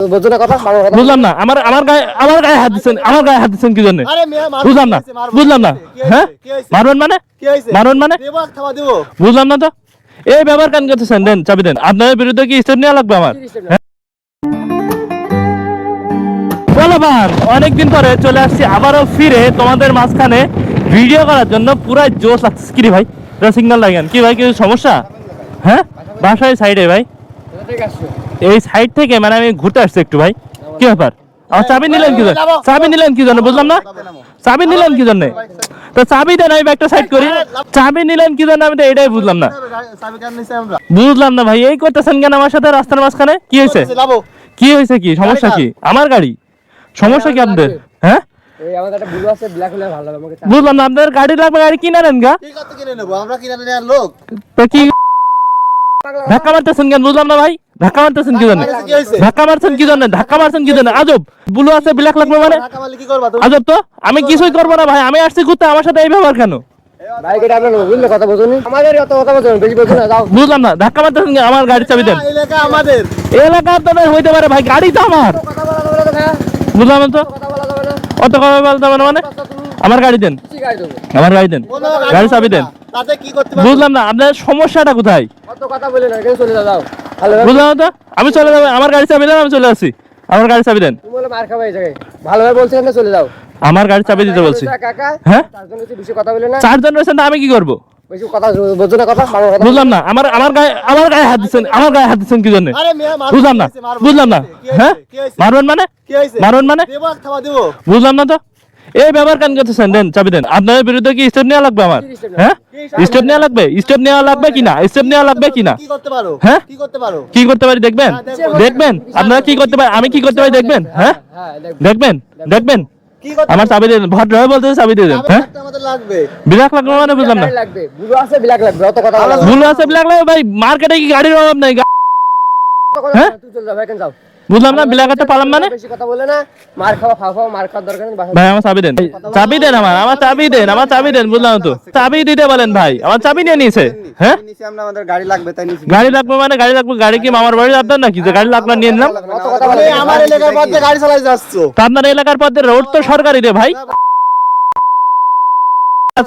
বুঝলাম না আমার আমার গায়ে আমার গায়ে হাত দিচ্ছেন আমার গায়ে হাত দিচ্ছেন কি জন্য আরে মেয়ে মারবো, বুঝলাম না কি হয়েছে? মারবো, বুঝলাম না হ্যাঁ? মারবেন মানে? মারবেন মানে? দেবো এক থাবা দেবো। বুঝলাম না তো? এই ব্যবহার কেন করতেছেন দেন চাবি দেন। আপনাদের বিরুদ্ধে কি স্টেপ নেওয়া লাগবে আমার? হ্যাঁ? অনেকদিন পরে চলে আসছি আবারও ফিরে তোমাদের মাঝখানে ভিডিও করার জন্য পুরাই জোশ লাগছে কি রে ভাই? সিগন্যাল লাগেন কি ভাই কিছু সমস্যা? হ্যাঁ? বাসায় সাইডে ভাই। এই সাইড থেকে মানে আমি ঘুরতে আসছি একটু ভাই। কি ব্যাপার? আমার চাবি নিলেন কি জন্য? চাবি নিলেন কি জন্য? বুঝলাম না? চাবি নিলেন কি জন্য? তো চাবি দেন আমি একটা সাইড করি। চাবি নিলেন কি জন্য? আমি তো এটাই বুঝলাম না। চাবি কেন নিছি আমরা বুঝলাম না ভাই। এই করতেছেন কেন আমার সাথে রাস্তার মাঝখানে? কি হয়েছে? কি হয়েছে কি? সমস্যা কি? আমার গাড়ি? সমস্যা কি আপনাদের? হ্যাঁ? এই আমাদের একটা ব্লু আছে ব্ল্যাক হলে ভালো হবে আমাকে চা- বুঝলাম না আপনাদের গাড়ি লাগবে গাড়ি কিনে নেন গা। কি করতে কিনে নেব আমরা কিনে নেওয়ার লোক তো কি ধাক্কা মারতেছেন কেন? বুঝলাম না ভাই। ধাক্কা মারতেছেন কি জন্য? ধাক্কা মারছেন কি জন্য? ধাক্কা মারছেন কি জন্য? আজব। ব্লু আছে ব্ল্যাক লাগবে মানে? আজব তো? আমি কিছুই করব না ভাই। আমি আসছি ঘুরতে। আমার সাথে এই ব্যবহার কেন? বুঝলাম না। ধাক্কা মারতেছেন আমার চাবি দেন। এলাকা আপনাদের হইতে পারে ভাই। গাড়ি তো আমার। বুঝলাম তো? অত কথা বলতে পারে মানে? আমার গাড়ি দেন। ঠিক আমার গাড়ি দেন। গাড়ি চাবি দেন। তাতে কি করতে পারব? বুঝলাম না আপনার সমস্যাটা কোথায়? অত কথা বলে না এখানে চলে যাও। বুঝলাম না তো? আমি চলে যাব আমার গাড়ি চাবি দেন আমি চলে আসছি। আমার গাড়ি চাবি দেন। তুমি বলে মার খাবে এই জায়গায়। ভালোভাবে বলছে এখানে চলে যাও। আমার গাড়ি চাবি দিতে বলছি। কাকা হ্যাঁ? চারজন বেশি কথা বলে না। চারজন রয়েছেন আমি কি করব? বুঝলাম না আমার আমার গায়ে আমার গায়ে হাত দিচ্ছেন আমার গায়ে হাত দিচ্ছেন কি জন্য? বুঝলাম না বুঝলাম না। হ্যাঁ? মারবেন মানে? মারবেন মানে? বুঝলাম না তো? এই ব্যবহার কেন করতেছেন? দেন চাবি দেন। আপনাদের বিরুদ্ধে কি স্টেপ নেওয়া লাগবে আমার? হ্যাঁ? স্টেপ নেওয়া লাগবে? স্টেপ নেওয়া লাগবে কিনা? স্টেপ নেওয়া লাগবে কিনা? কি করতে পারো? হ্যাঁ? কি করতে পারো? কি করতে পারি দেখবেন? দেখবেন? আপনারা কি করতে পারি আমি কি করতে পারি দেখবেন? হ্যাঁ হ্যাঁ? দেখবেন? দেখবেন? আমার চাবি দেন। ভদ্র হয়ে বলতে চাবি দিয়ে দেন। হ্যাঁ? ব্ল্যাক লাগবে। মানে বুঝলাম না। গাড়ি আছে ব্ল্যাক লাগবে। অত কথা বলা ভুল আছে ব্ল্যাক লাগবে। ভাই মার্কেটে কি গাড়ির অভাব নাই? হ্যাঁ? তুই চলে যাও এখানে যাও। বুঝলাম না একটা পালাম মানে? বেশি কথা বলে না। মার খাওয়া মার খাওয়ার দরকার নেই ভাই আমার চাবি দেন। চাবি দেন আমার আমার চাবি দেন আমার চাবি দেন বুঝলাম তো। চাবি দিতে বলেন ভাই আমার চাবি নিয়ে নিয়েছে হ্যাঁ? নিচে আমরা আমাদের গাড়ি লাগবে তাই নিচে গাড়ি লাগবে মানে গাড়ি লাগবে গাড়ি কি মামার বাড়ি আপনার নাকি? যে গাড়ি লাগবে নিয়ে নিলাম। আমার এলাকার মধ্যে গাড়ি চালাই যাচ্ছ আপনার এলাকার পথে রোড তো সরকারি রে ভাই।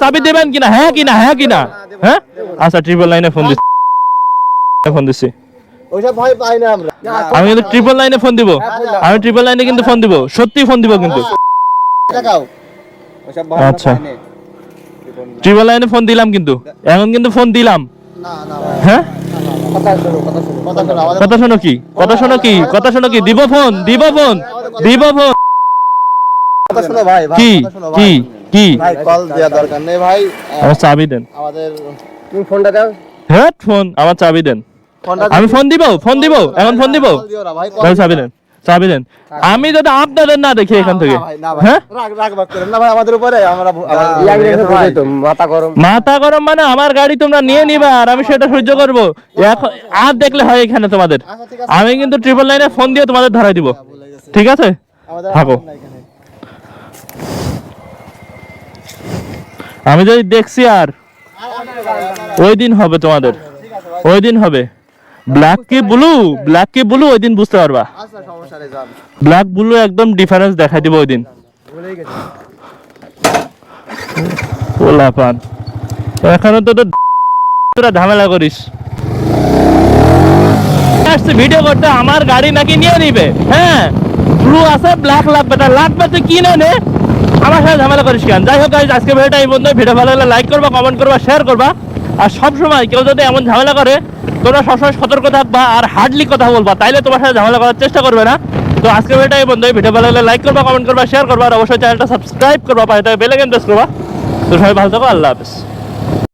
চাবি দেবেন কিনা? হ্যাঁ কিনা? হ্যাঁ কিনা? হ্যাঁ? আচ্ছা ট্রিপল লাইনে ফোন দিচ্ছি। ফোন দিচ্ছি। ওইসব ভয় পাই না আমরা। আমি কিন্তু ট্রিপল লাইনে ফোন দিব। আমি ট্রিপল লাইনে কিন্তু ফোন দিব। সত্যি ফোন দিব কিন্তু। আচ্ছা। ট্রিপল লাইনে ফোন দিলাম কিন্তু। এখন কিন্তু ফোন দিলাম। না না হ্যাঁ? কথা শোনো কথা শোনো কথা শোনো আমাদের কথা শোনো কি? কথা শোনো কি? কথা শোনো কি? দিব ফোন দিব ফোন দিব ফোন কথা শোনো ভাই কি? কি? কি? ভাই কল দেওয়া দরকার নেই ভাই। আমার চাবি দেন। আমাদের তুমি ফোনটা দাও। হ্যাঁ ফোন আমার চাবি দেন। আমি ফোন দিব ফোন দিব এখন ফোন দিব। ভাই চাবি দেন চাবি দেন। আমি যদি আপনাদের না দেখি এখান থেকে না ভাই, না ভাই। রাগ রাগ বাগ করেন না ভাই আমাদের উপরে আমরা আমরা- রেখে বোঝাই তো মাথা গরম। মাথা গরম মানে আমার গাড়ি তোমরা নিয়ে নিবা আর আমি সেটা সহ্য করব। এখন আর দেখলে হয় এখানে তোমাদের। আচ্ছা আমি কিন্তু ট্রিপল লাইনে ফোন দিয়ে তোমাদের ধরাই দিব। ঠিক আছে? থাকো। আমি যদি দেখছি আর ওই দিন হবে তোমাদের। ওই দিন হবে। ব্ল্যাক কি ব্লু ব্ল্যাক কি ব্লু ওই দিন বুঝতে পারবা। ব্ল্যাক ব্লু একদম ডিফারেন্স দেখাই দিব ওই দিন। তো তো তোরা ঝামেলা করিস। ভিডিও করতে, আমার গাড়ি নাকি নিয়ে নিবে। হ্যাঁ ব্লু আছে ব্ল্যাক লাগবে তা লাগবে তুই কিনে নে। আমার সাথে ঝামেলা করিস কেন? যাই হোক আজকে ভিডিওটা এই বন্ধু ভিডিও ভালো লাগলে লাইক করবা কমেন্ট করবা শেয়ার করবা। আর সব সময় কেউ যদি এমন ঝামেলা করে তোমরা সবসময় সতর্ক থাকবা আর হার্ডলি কথা বলবা, তাইলে তোমার সাথে ঝামেলা করার চেষ্টা করবে না। তো আজকে ভিডিওটা এই বন্ধু ভিডিও ভালো লাগলে লাইক করবা কমেন্ট করবা শেয়ার করবা, আর অবশ্যই চ্যানেলটা সাবস্ক্রাইব করবা, পাশে বেল আইকন প্রেস করবা। তো সবাই ভালো থাকো, আল্লাহ হাফেজ।